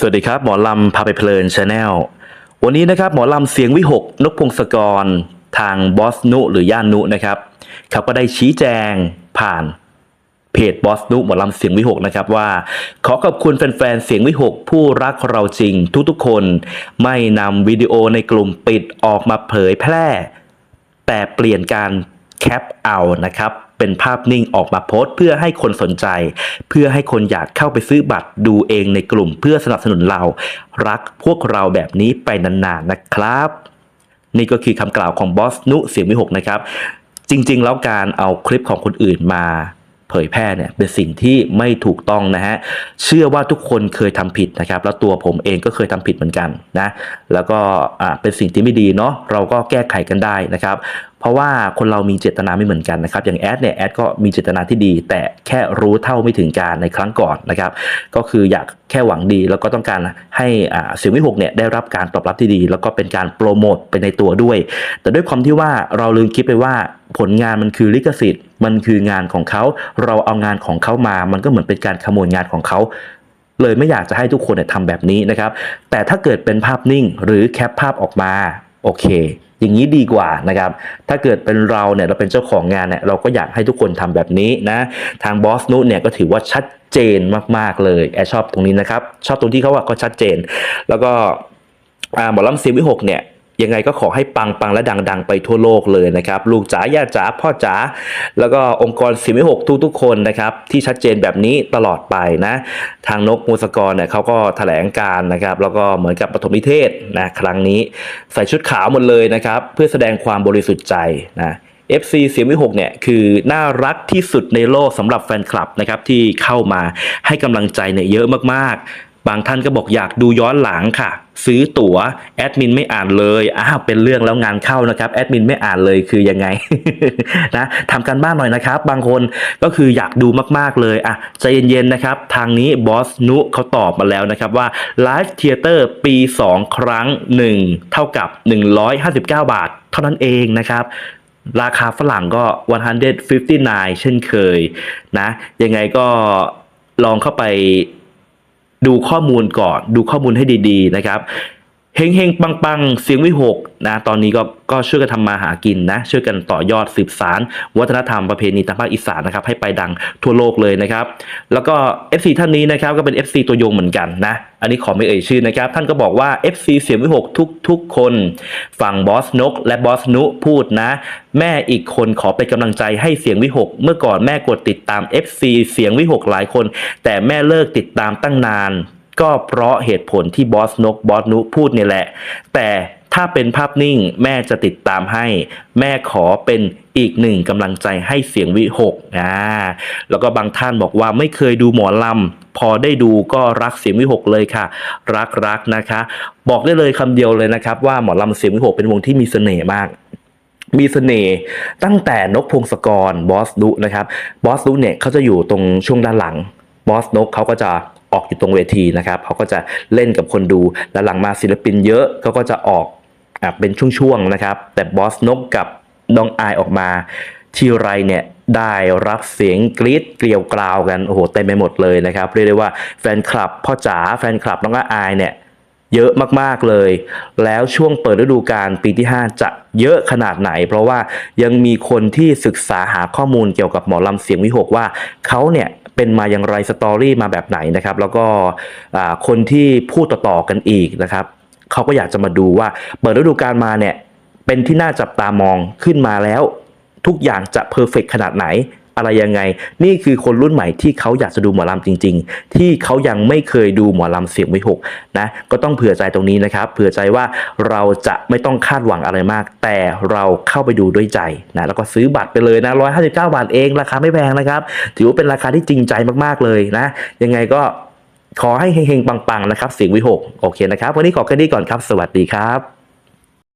สวัสดีครับ หมอลำพาไปเพลินชาแนลวันนี้นะครับ หมอลำเสียงวิหกนกพงศกร ทางบอสนุหรือย่านนุนะครับเขาก็ได้ชี้แจงผ่านเพจบอสนุหมอลำเสียงวิหกนะครับว่า ขอขอบคุณแฟนๆเสียงวิหกผู้รักเราจริงทุกๆคน ไม่นำวิดีโอในกลุ่มปิดออกมาเผยแพร่ แต่เปลี่ยนการแคปเอานะครับ เป็นภาพนิ่งออกมาโพสต์เพื่อให้คนสนใจ เพื่อให้คนอยากเข้าไปซื้อบัตรดูเองในกลุ่มเพื่อสนับสนุนเรา รักพวกเราแบบนี้ไปนานๆนะครับ นี่ก็คือคำกล่าวของบอสนุเสียงวิหกนะครับ จริง ๆ แล้วการเอาคลิปของคนอื่นมา เผยแพร่เนี่ยเป็นสิ่งที่ไม่ถูกต้องนะฮะเชื่อว่าทุกคนเคยทำผิดนะครับ แล้วตัวผมเองก็เคยทำผิดเหมือนกันนะแล้วก็อ่าเป็นสิ่งที่ไม่ดีเนาะเราก็แก้ไขกันได้นะครับ เพราะว่าคนเรามีเจตนาไม่เหมือนกันนะครับ อย่างแอดเนี่ยแอดก็มีเจตนาที่ดี แต่แค่รู้เท่าไม่ถึงการในครั้งก่อนนะครับ ก็คืออยากแค่หวังดีแล้วก็ต้องการให้อ่าเสียงวิหกเนี่ยได้รับการตอบรับที่ดี แล้วก็เป็นการโปรโมทไปในตัวด้วย แต่ด้วยความที่ว่าเราลืมคิดไปว่า ผลงานมันคือลิขสิทธิ์ มันคืองานของเขา เราเอางานของเขามา มันก็เหมือนเป็นการขโมยงานของเขา เลยไม่อยากจะให้ทุกคนเนี่ยทำแบบนี้นะครับ แต่ถ้าเกิดเป็นภาพนิ่งหรือแคปภาพออกมาโอเค อย่างนี้ดีกว่านะครับ ถ้าเกิดเป็นเราเนี่ยเราเป็นเจ้าของงานเนี่ยเราก็อยากให้ทุกคนทำแบบนี้นะ ทางบอสนุเนี่ยก็ถือว่าชัดเจนมากๆเลยแอชอบตรงนี้นะครับ ชอบตรงที่เขาว่าก็ชัดเจน แล้วก็อ่าหมอลำเสีวิหกเนี่ย ยังไงก็ขอให้ปังปังและดัง ๆ ไปทั่วโลกเลยนะครับ ลูกจ๋าย่าจ๋าพ่อจ๋าแล้วก็องค์กรสิมิหกทุกๆ คนนะครับ ที่ชัดเจนแบบนี้ตลอดไปนะ ทางนกมูสกรเนี่ยเขาก็แถลงการนะครับ แล้วก็เหมือนกับปฐมนิเทศนะครั้งนี้ใส่ชุดขาวหมดเลยนะครับ เพื่อแสดงความบริสุทธิ์ใจนะ FC เสียงวิหกเนี่ยคือน่ารักที่สุดในโลกสำหรับแฟนคลับนะครับที่เข้ามาให้กำลังใจเนี่ยเยอะมากๆ บางท่านก็บอกอยากดูย้อนหลังค่ะ ซื้อตั๋วแอดมินไม่อ่านเลยอ้าวเป็นเรื่องแล้วงานเข้านะครับแอดมินไม่อ่านเลยคือยังไงนะทำกันบ้านหน่อยนะครับ บางคนก็คืออยากดูมากๆเลยอะใจเย็นๆนะครับ ทางนี้บอสนุเขาตอบมาแล้วนะครับว่าไลฟ์เทเตอร์ปี 2 ครั้ง 1 เท่ากับ 159 บาท เท่านั้นเองนะครับราคาฝรั่งก็ 159 เช่นเคยนะ ยังไงก็ลองเข้าไป ดูข้อมูลก่อน ดูข้อมูลให้ดี ๆ นะครับ เฮงเฮงปังปังเสียงวิหกนะตอนนี้ก็ก็ช่วยกันทำมาหากินนะช่วยกันต่อยอดสืบสารวัฒนธรรมประเพณีทางภาคอีสานนะครับให้ไปดังทั่วโลกเลยนะครับ แล้วก็ FC ท่านนี้นะครับก็เป็น FC ตัวยงเหมือนกันนะอันนี้ขอไม่เอ่ยชื่อนะครับ ท่านก็บอกว่า FC เสียงวิหกทุกทุกคน ฝั่งบอสนก และบอสนุพูดนะ แม่อีกคนขอเป็นกำลังใจให้เสียงวิหกเมื่อก่อนแม่กดติดตาม FC เสียงวิหกหลายคน แต่แม่เลิกติดตามตั้งนาน ก็เพราะเหตุผลที่บอสนกบอสนุพูดนี่แหละ แต่ถ้าเป็นภาพนิ่งแม่จะติดตามให้ แม่ขอเป็นอีกหนึ่งกำลังใจให้เสียงวิหกอ่าแล้วก็บางท่านบอกว่าไม่เคยดูหมอลำพอได้ดูก็รักเสียงวิหกเลยค่ะ รักรักนะคะ บอกได้เลยคำเดียวเลยนะครับ ว่าหมอลำเสียงวิหกเป็นวงที่มีเสน่ห์มากมีเสน่ห์ตั้งแต่นกพงศกรบอสดุนะครับบอสดุเนี่ยเขาจะอยู่ตรงช่วงด้านหลังบอสนกเขาก็จะ ออกอยู่ตรงเวทีนะครับเขาก็จะเล่นกับคนดูแล้วหลังมาศิลปินเยอะเขาก็จะออกอเป็นช่วงๆนะครับ แต่บอสนกกับน้องอายออกมาทีไรเนี่ยได้รับเสียงกรี๊ดเกลียวกราวกันโอ้โหเต็มไปหมดเลยนะครับเรียกได้ว่าแฟนคลับพ่อจ๋าแฟนคลับน้องอายเนี่ย เยอะมากๆเลย แล้วช่วงเปิดฤดูกาลปีที่ 5 จะเยอะขนาดไหน เพราะว่ายังมีคนที่ศึกษาหาข้อมูลเกี่ยวกับหมอลำเสียงวิหกว่าเขาเนี่ยเป็นมาอย่างไรสตอรี่มาแบบไหนนะครับ แล้วก็คนที่พูดต่อๆกันอีกนะครับเขาก็อยากจะมาดูว่าเปิดฤดูกาลมาเนี่ยเป็นที่น่าจับตามองขึ้นมาแล้ว ทุกอย่างจะเพอร์เฟกขนาดไหนอะไรยังไง นี่คือคนรุ่นใหม่ที่เขาอยากจะดูหมอลำจริง ๆ ที่เขายังไม่เคยดูหมอลำเสียงวิหกนะก็ต้องเผื่อใจตรงนี้นะครับ เผื่อใจว่าเราจะไม่ต้องคาดหวังอะไรมาก แต่เราเข้าไปดูด้วยใจนะแล้วก็ซื้อบัตรไปเลยนะ159บาทเองราคาไม่แพงนะครับ ถือว่าเป็นราคาที่จริงใจมากๆเลยนะ ยังไงก็ขอให้เฮงๆปังๆนะครับเสียงวิหกโอเคนะครับวันนี้ขอแค่นี้ก่อนครับ สวัสดีครับ